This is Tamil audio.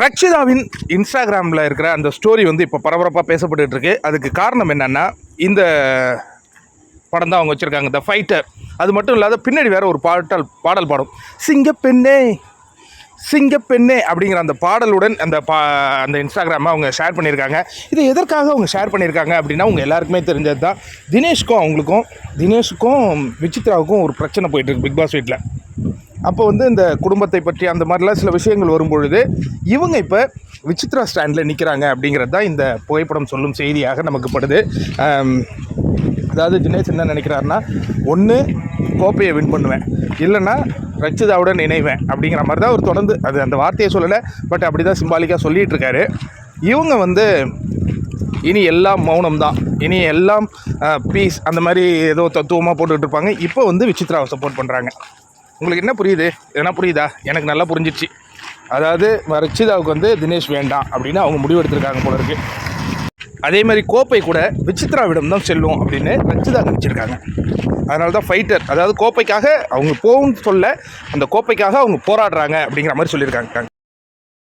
ரக்ஷிதாவின் இன்ஸ்டாகிராமில் இருக்கிற அந்த ஸ்டோரி வந்து இப்போ பரபரப்பாக பேசப்பட்டு இருக்கு அதுக்கு காரணம் என்னென்னா இந்த படம் தான் அவங்க வச்சுருக்காங்க த ஃபைட்டர் அது மட்டும் இல்லாத பின்னாடி வேறு ஒரு பாட்டல் பாடல் பாடும். சிங்கப்பெண்ணே சிங்கப்பெண்ணே அப்படிங்கிற அந்த பாடலுடன் அந்த பா அந்த இன்ஸ்டாகிராமை அவங்க ஷேர் பண்ணியிருக்காங்க. இதை எதற்காக அவங்க ஷேர் பண்ணியிருக்காங்க அப்படின்னா அவங்க எல்லாருக்குமே தெரிஞ்சது தான் தினேஷ்க்கும் அவங்களுக்கும் தினேஷுக்கும் விசித்ராவுக்கும் ஒரு பிரச்சனை போயிட்டுருக்கு பிக் பாஸ் வீட்டில். அப்போ வந்து இந்த குடும்பத்தை பற்றி அந்த மாதிரிலாம் சில விஷயங்கள் வரும்பொழுது இவங்க இப்போ விசித்ரா ஸ்டாண்டில் நிற்கிறாங்க அப்படிங்கிறது தான் இந்த புகைப்படம் சொல்லும் செய்தியாக நமக்கு படுது. அதாவது தினேஷ் என்ன நினைக்கிறாருன்னா ஒன்று கோப்பையை வின் பண்ணுவேன். இல்லைன்னா ரச்சிதாவுடன் இணைவேன் அப்படிங்கிற மாதிரி தான் அவர் தொடர்ந்து அது அந்த வார்த்தையை சொல்லலை பட் அப்படி தான் சிம்பாலிக்காக சொல்லிகிட்டு இருக்காரு. இவங்க வந்து இனி எல்லாம் மௌனம் தான். இனி எல்லாம் பீஸ் அந்த மாதிரி ஏதோ தத்துவமாக போட்டுக்கிட்டு இருப்பாங்க. இப்போ வந்து விசித்ராவை சப்போர்ட் பண்ணுறாங்க உங்களுக்கு என்ன புரியுது? எதனா புரியுதா? எனக்கு நல்லா புரிஞ்சிச்சு. அதாவது ரச்சிதாவுக்கு வந்து தினேஷ் வேண்டாம் அப்படின்னு அவங்க முடிவு எடுத்திருக்காங்க போல இருக்கு. அதே மாதிரி கோப்பை கூட விசித்ராவிடம் தான் செல்லும் அப்படின்னு ரச்சிதா நினச்சிருக்காங்க. அதனால தான் ஃபைட்டர் அதாவது கோப்பைக்காக அவங்க போகும்னு சொல்ல அந்த கோப்பைக்காக அவங்க போராடுறாங்க அப்படிங்கிற மாதிரி சொல்லியிருக்காங்க.